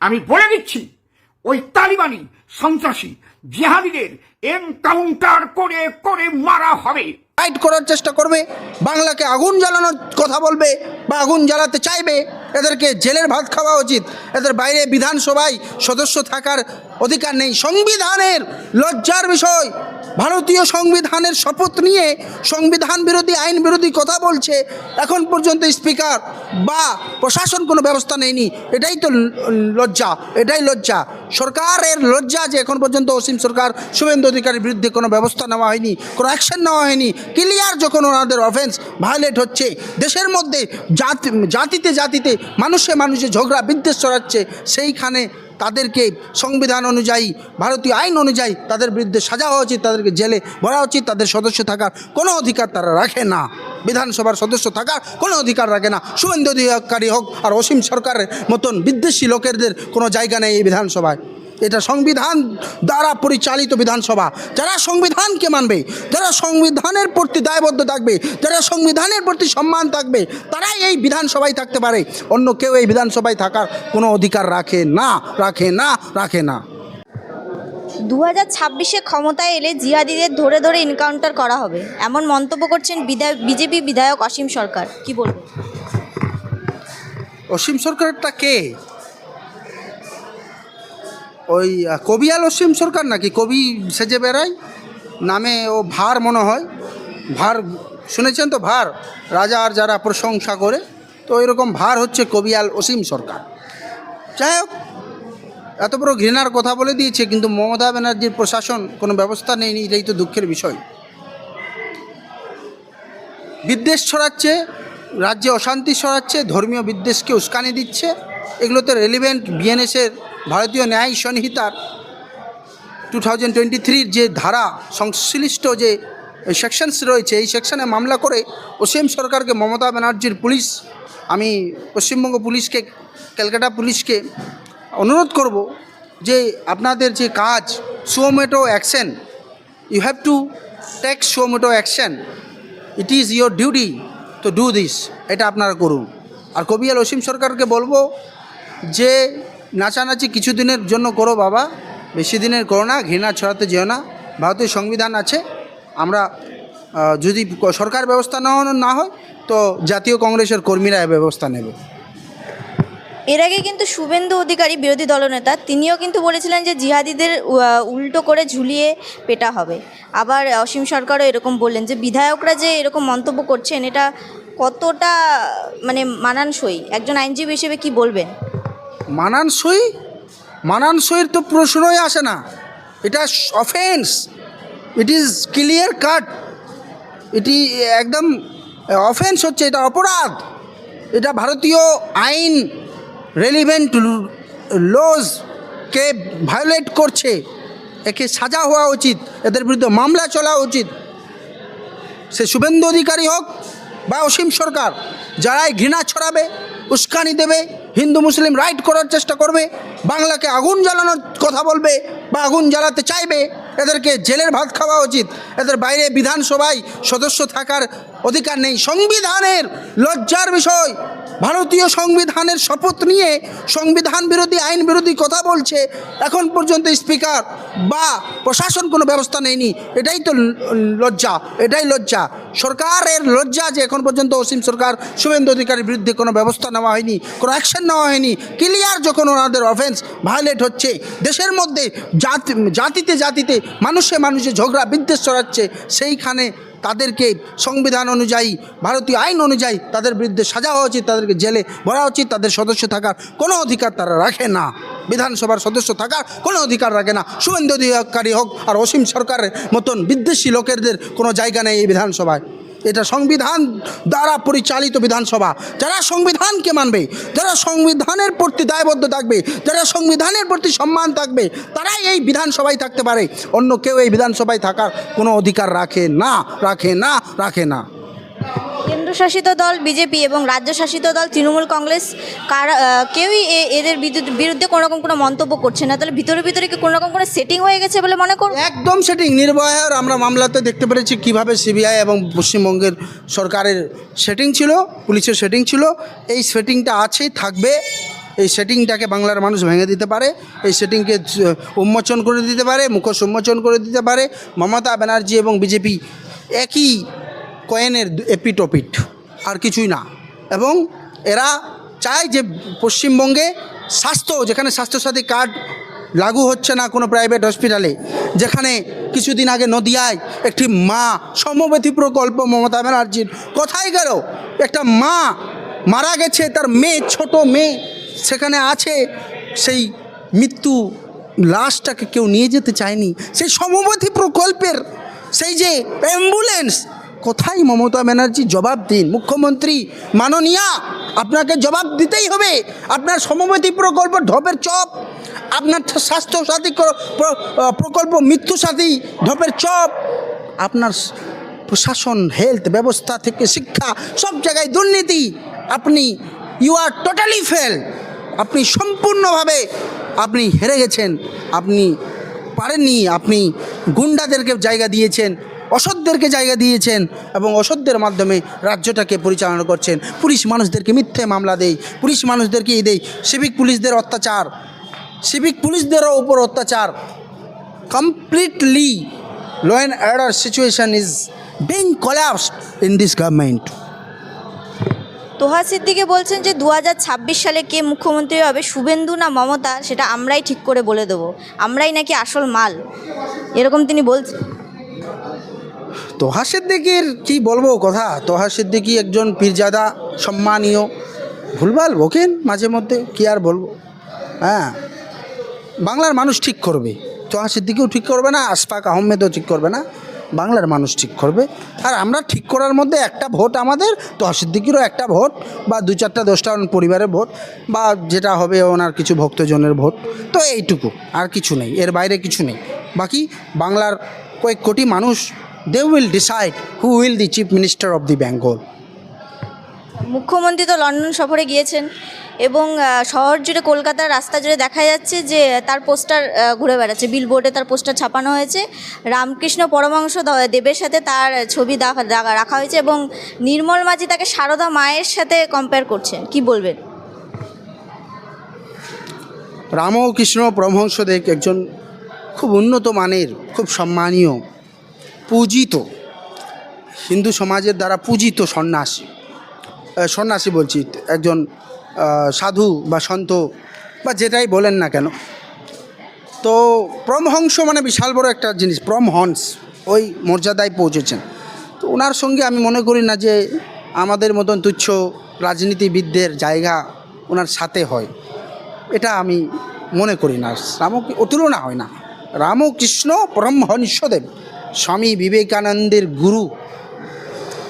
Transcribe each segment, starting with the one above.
আমি বলে দিচ্ছি, ওই তালিবানি সন্ত্রাসী জিহাদিদের এনকাউন্টার করে করে মারা হবে। ফাইট করার চেষ্টা করবে, বাংলাকে আগুন জ্বালানোর কথা বলবে বা আগুন জ্বালাতে চাইবে, এদেরকে জেলের ভাত খাওয়া উচিত। এদের বাইরে বিধানসভায় সদস্য থাকার অধিকার নেই। সংবিধানের লজ্জার বিষয়। ভারতীয় সংবিধানের শপথ নিয়ে সংবিধান বিরোধী, আইন বিরোধী কথা বলছে, এখন পর্যন্ত স্পিকার বা প্রশাসন কোনো ব্যবস্থা নেয়নি। এটাই তো লজ্জা, এটাই লজ্জা। সরকারের লজ্জা যে এখন পর্যন্ত অসীম সরকার শুভেন্দু অধিকারীর বিরুদ্ধে কোনো ব্যবস্থা নেওয়া হয়নি, কোনো অ্যাকশন নেওয়া হয়নি। ক্লিয়ার যখন ওনাদের অফেন্স ভায়োলেট হচ্ছে, দেশের মধ্যে জাতি, জাতিতে জাতিতে মানুষে মানুষে ঝগড়া, বিদ্বেষ ছড়াচ্ছে, সেইখানে তাদেরকে সংবিধান অনুযায়ী, ভারতীয় আইন অনুযায়ী তাদের বিরুদ্ধে সাজা হওয়া উচিত, তাদেরকে জেলে ভরা উচিত, তাদের সদস্য থাকার কোনো অধিকার তারা রাখে না। বিধানসভার সদস্য থাকার কোনো অধিকার রাখে না। শুভেন্দু অধিকারী হোক আর অসীম সরকারের মতন বিদ্বেষী লোকেদের কোনো জায়গা নেই এই বিধানসভায়। এটা সংবিধান দ্বারা পরিচালিত বিধানসভা। যারা সংবিধানকে মানবে যারা সংবিধানের প্রতি দায়বদ্ধ থাকবে যারা সংবিধানের প্রতি সম্মান থাকবে তারাই এই বিধানসভায় থাকতে পারে। অন্য কেউ এই বিধানসভায় থাকার কোনো অধিকার রাখে না রাখে না রাখে না। দু হাজার ছাব্বিশে ক্ষমতায় এলে জিহাদিদের ধরে ধরে এনকাউন্টার করা হবে। এমন মন্তব্য করছেন বিধায়ক বিজেপি বিধায়ক অসীম সরকার। কি বলবেন? অসীম সরকারটা কে? ওই আহ, কবিয়াল অসীম সরকার নাকি? কবি সেজে বেড়ায়। নামে ও ভার মনে হয়। ভার শুনেছেন তো? ভার। রাজা আর যারা প্রশংসা করে তো এরকম ভার হচ্ছে কবিয়াল অসীম সরকার। যাই হোক এত বড় ঘৃণার কথা বলে দিয়েছে কিন্তু মমতা ব্যানার্জির প্রশাসন কোনো ব্যবস্থা নেয়নি এটাই তো দুঃখের বিষয়। বিদ্বেষ ছড়াচ্ছে রাজ্যে অশান্তি ছড়াচ্ছে ধর্মীয় বিদ্বেষকে উস্কানি দিচ্ছে। এগুলোতে রেলিভেন্ট বিএনএসের ভারতীয় ন্যায় সংহিতার টু থাউজেন্ড টোয়েন্টি থ্রির যে ধারা সংশ্লিষ্ট যে সেকশনস রয়েছে, এই সেকশনে মামলা করে অসীম সরকারকে মমতা ব্যানার্জির পুলিশ, আমি পশ্চিমবঙ্গ পুলিশকে, ক্যালকাটা পুলিশকে অনুরোধ করব যে আপনাদের যে কাজ suo motu action you have to take suo motu action it is your duty to do this এটা আপনারা করুন। আর কবিয়াল অসীম সরকারকে বলব যে নাচানাচি কিছুদিনের জন্য করো বাবা, বেশি দিনের করো না, ঘৃণা ছড়াতে যেও না। ভারতীয় সংবিধান আছে, আমরা যদি সরকার ব্যবস্থা নেওয়া না হয়, তো জাতীয় কংগ্রেসের কর্মীরা ব্যবস্থা নেবে। এর আগে কিন্তু শুভেন্দু অধিকারী বিরোধী দলনেতা, তিনিও কিন্তু বলেছিলেন যে জিহাদিদের উল্টো করে ঝুলিয়ে পেটা হবে। আবার অসীম সরকারও এরকম বললেন যে বিধায়করা যে এরকম মন্তব্য করছেন, এটা কতটা মানে মানানসই? একজন আইনজীবী হিসেবে কি বলবেন? মানানসই, মানানসইয়ের তো প্রশ্নই আসে না। এটা offence it is clear cut এটি একদম অফেন্স হচ্ছে, এটা অপরাধ। এটা ভারতীয় আইন রেলিভেন্ট লজকে ভায়োলেট করছে। একে সাজা হওয়া উচিত, এদের বিরুদ্ধে মামলা চলা উচিত। সে শুভেন্দু অধিকারী হোক বা অসীম সরকার, যারাই ঘৃণা ছড়াবে, উস্কানি দেবে হিন্দু মুসলিম রাইট করার চেষ্টা করবে, বাংলাকে আগুন জ্বালানোর কথা বলবে বা আগুন জ্বালাতে চাইবে, এদেরকে জেলের ভাত খাওয়া উচিত। এদের বাইরে বিধানসভায় সদস্য থাকার অধিকার নেই। সংবিধানের লজ্জার বিষয়, ভারতীয় সংবিধানের শপথ নিয়ে সংবিধান বিরোধী, আইন বিরোধী কথা বলছে। এখন পর্যন্ত স্পিকার বা প্রশাসন কোনো ব্যবস্থা নেয়নি। এটাই তো লজ্জা, এটাই লজ্জা। সরকারের লজ্জা যে এখন পর্যন্ত অসীম সরকার শুভেন্দু অধিকারীর বিরুদ্ধে কোনো ব্যবস্থা নেওয়া হয়নি, কোনো অ্যাকশন নেওয়া হয়নি। ক্লিয়ার যখন ওনাদের অফেন্স ভায়োলেট হচ্ছে, দেশের মধ্যে জাতি জাতিতে জাতিতে, মানুষে মানুষে ঝগড়া, বিদ্বেষ ছড়াচ্ছে, সেইখানে তাদেরকে সংবিধান অনুযায়ী, ভারতীয় আইন অনুযায়ী তাদের বিরুদ্ধে সাজা হওয়া উচিত, তাদেরকে জেলে ভরা উচিত, তাদের সদস্য থাকার কোনো অধিকার তারা রাখে না। বিধানসভার সদস্য থাকার কোনো অধিকার রাখে না। শুভেন্দু অধিকারী হোক আর অসীম সরকারের মতন বিদ্বেষী লোকেদের কোনো জায়গা নেই এই বিধানসভায়। এটা সংবিধান দ্বারা পরিচালিত বিধানসভা। যারা সংবিধানকে মানবে, যারা সংবিধানের প্রতি দায়বদ্ধ থাকবে, যারা সংবিধানের প্রতি সম্মান থাকবে, তারাই এই বিধানসভায় থাকতে পারে। অন্য কেউ এই বিধানসভায় থাকার কোনো অধিকার রাখে না রাখে না রাখে না। কেন্দ্রশাসিত দল বিজেপি এবং রাজ্য শাসিত দল তৃণমূল কংগ্রেস, কারা কেউই এদের বিরুদ্ধে কোনো রকম কোনো মন্তব্য করছে না। তাহলে ভিতরে ভিতরে কি কোনো রকম কোনো সেটিং হয়ে গেছে বলে মনে করো? একদম সেটিং নির্ভয়ার আমরা মামলাতে দেখতে পেরেছি কীভাবে সিবিআই এবং পশ্চিমবঙ্গের সরকারের সেটিং ছিল, পুলিশের সেটিং ছিল। এই সেটিংটা আছেই থাকবে। এই সেটিংটাকে বাংলার মানুষ ভেঙে দিতে পারে। এই সেটিংকে উন্মোচন করে দিতে পারে, মুখোশ উন্মোচন করে দিতে পারে। মমতা ব্যানার্জি এবং বিজেপি একই কয়েনের এপিটোপিট, আর কিছুই না। এবং এরা চায় যে পশ্চিমবঙ্গে স্বাস্থ্য, যেখানে স্বাস্থ্যসাথী কার্ড লাগু হচ্ছে না কোনো প্রাইভেট হসপিটালে, যেখানে কিছুদিন আগে নদিয়ায় একটি মা সমব্যথী প্রকল্প মমতা ব্যানার্জির কোথায় গেল। একটা মা মারা গেছে, তার মেয়ে, ছোট মেয়ে সেখানে আছে, সেই মৃত্যু লাশটাকে কেউ নিয়ে যেতে চায়নি। সেই সমব্যথী প্রকল্পের, সেই যে অ্যাম্বুলেন্স কোথায় মমতা ব্যানার্জি জবাব দিন? মুখ্যমন্ত্রী মাননীয়া, আপনাকে জবাব দিতেই হবে। আপনার সমবেতী প্রকল্প ঢপের চপ, আপনার স্বাস্থ্য সাথী প্র- প্র- প্রকল্প মৃত্যু সাথী ঢপের চপ, আপনার প্রশাসন, হেলথ ব্যবস্থা থেকে শিক্ষা, সব জায়গায় দুর্নীতি, আপনি ইউ আর টোটালি ফেল আপনি সম্পূর্ণভাবে, আপনি হেরে গেছেন। আপনি পারেননি, আপনি গুন্ডাদেরকে জায়গা দিয়েছেন। অসৎদেরকে জায়গা দিয়েছেন এবং অসৎদের মাধ্যমে রাজ্যটাকে পরিচালনা করছেন। পুলিশ মানুষদেরকে মিথ্যে মামলা দেয়, পুলিশ মানুষদেরকে এই দেয়। সিভিক পুলিশদের অত্যাচার সিভিক পুলিশদেরও উপর অত্যাচার। Completely law and order situation is being collapsed in this government Toha Siddique বলছেন যে দু হাজার ছাব্বিশ সালে কে মুখ্যমন্ত্রী হবে, শুভেন্দু না মমতা, সেটা আমরাই ঠিক করে বলে দেবো। আমরাই নাকি আসল মাল। এরকম তিনি বলছেন। তোহা সিদ্দিকির কি বলব কথা? তোহা সিদ্দিকি একজন পীরজাদা, সম্মানীয়। ভুলভাল বকেন মাঝে মধ্যে, কি আর বলব? হ্যাঁ বাংলার মানুষ ঠিক করবে। তোহা সিদ্দিকিও ঠিক করবে না আশফাক আহমেদও ঠিক করবে না, বাংলার মানুষ ঠিক করবে। আর আমরা ঠিক করার মধ্যে একটা ভোট আমাদের তোহা সিদ্দিকিরও একটা ভোট বা দু চারটা দশটা পরিবারের ভোট বা যেটা হবে ওনার কিছু ভক্তজনের ভোট। তো এইটুকু, আর কিছু নেই, এর বাইরে কিছু নেই। বাকি বাংলার কয়েক কোটি মানুষ they will decide who will the chief minister of the Bengal মুখ্যমন্ত্রী তো লন্ডন সফরে গিয়েছেন এবং শহর জুড়ে কলকাতার রাস্তা জুড়ে দেখা যাচ্ছে যে তার পোস্টার ঘুরে বেড়াচ্ছে। বিলবোর্ডে তার পোস্টার ছাপানো হয়েছে। রামকৃষ্ণ পরমাংশ দেবের সাথে তার ছবি রাখা হয়েছে এবং নির্মল মাঝি তাকে সারদা মায়ের সাথে কম্পেয়ার করছেন। কি বলবেন? রামকৃষ্ণ পরমহংসদেব একজন খুব উন্নত মানের খুব সম্মানীয় পূজিত, হিন্দু সমাজের দ্বারা পূজিত সন্ন্যাসী। সন্ন্যাসী বলছি, একজন সাধু বা সন্ত বা যেটাই বলেন না কেন। তো পরমহংস মানে বিশাল বড় একটা জিনিস পরমহংস ওই মর্যাদায় পৌঁছেছেন। তো ওনার সঙ্গে আমি মনে করি না যে আমাদের মতন তুচ্ছ রাজনীতিবিদদের জায়গা ওনার সাথে হয়। এটা আমি মনে করি না। রাম ও তুলনা হয় না। রামকৃষ্ণ পরমহংসদেব স্বামী বিবেকানন্দের গুরু।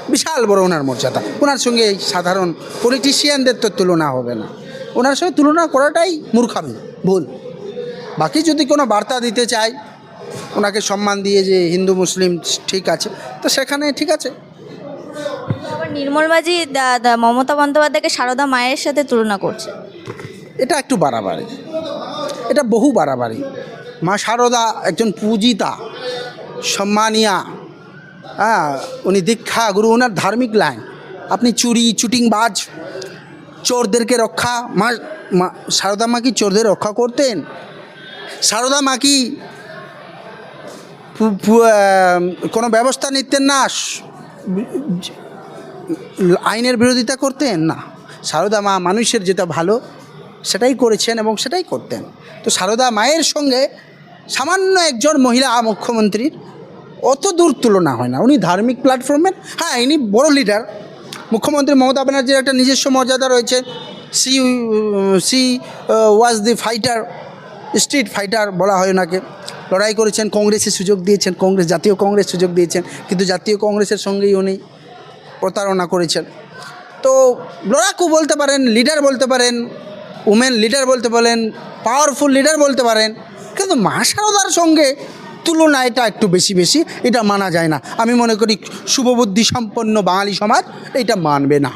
বিশাল বড় ওনার মর্যাদা। ওনার সঙ্গে সাধারণ পলিটিশিয়ানদের তো তুলনা হবে না। ওনার সঙ্গে তুলনা করাটাই মূর্খামি। ভুল। বাকি যদি কোনো বার্তা দিতে চায় ওনাকে সম্মান দিয়ে যে হিন্দু মুসলিম ঠিক আছে তো সেখানে ঠিক আছে। আবার নির্মল মাঝি দা- দা- মমতা বন্দ্যোপাধ্যায়কে সারদা মায়ের সাথে তুলনা করছে। এটা একটু বাড়াবাড়ি। এটা বহু বাড়াবাড়ি। মা সারদা একজন পূজিতা। সম্মানিয়া হ্যাঁ উনি দীক্ষা গুরু, ওনার ধার্মিক লাইন। আপনি চুরি, চুটিংবাজ, চোরদেরকে রক্ষা, মা শারদা মা কি চোরদের রক্ষা করতেন? শারদা মা কি কোনো ব্যবস্থা নিতেন না? আইনের বিরোধিতা করতেন? না। সারদা মা মানুষের যেটা ভালো, সেটাই করেছেন এবং সেটাই করতেন। তো সারদা মায়ের সঙ্গে সামান্য একজন মহিলা মুখ্যমন্ত্রীর অত দূর তুলনা হয় না। উনি ধার্মিক প্ল্যাটফর্মের হ্যাঁ ইনি বড় লিডার মুখ্যমন্ত্রী মমতা ব্যানার্জির একটা নিজস্ব মর্যাদা রয়েছে। She she was the fighter street fighter বলা হয় ওনাকে। লড়াই করেছেন, কংগ্রেসে সুযোগ দিয়েছেন, কংগ্রেস, জাতীয় কংগ্রেস সুযোগ দিয়েছেন। কিন্তু জাতীয় কংগ্রেসের সঙ্গেই উনি প্রতারণা করেছেন। তো লড়াকু বলতে পারেন লিডার বলতে পারেন উমেন লিডার বলতে পারেন পাওয়ারফুল লিডার বলতে পারেন। কিন্তু মা সারদার সঙ্গে তুলনা এটা একটু বেশি বেশি, এটা মানা যায় না। আমি মনে করি শুভবুদ্ধি সম্পন্ন বাঙালি সমাজ এটা মানবে না।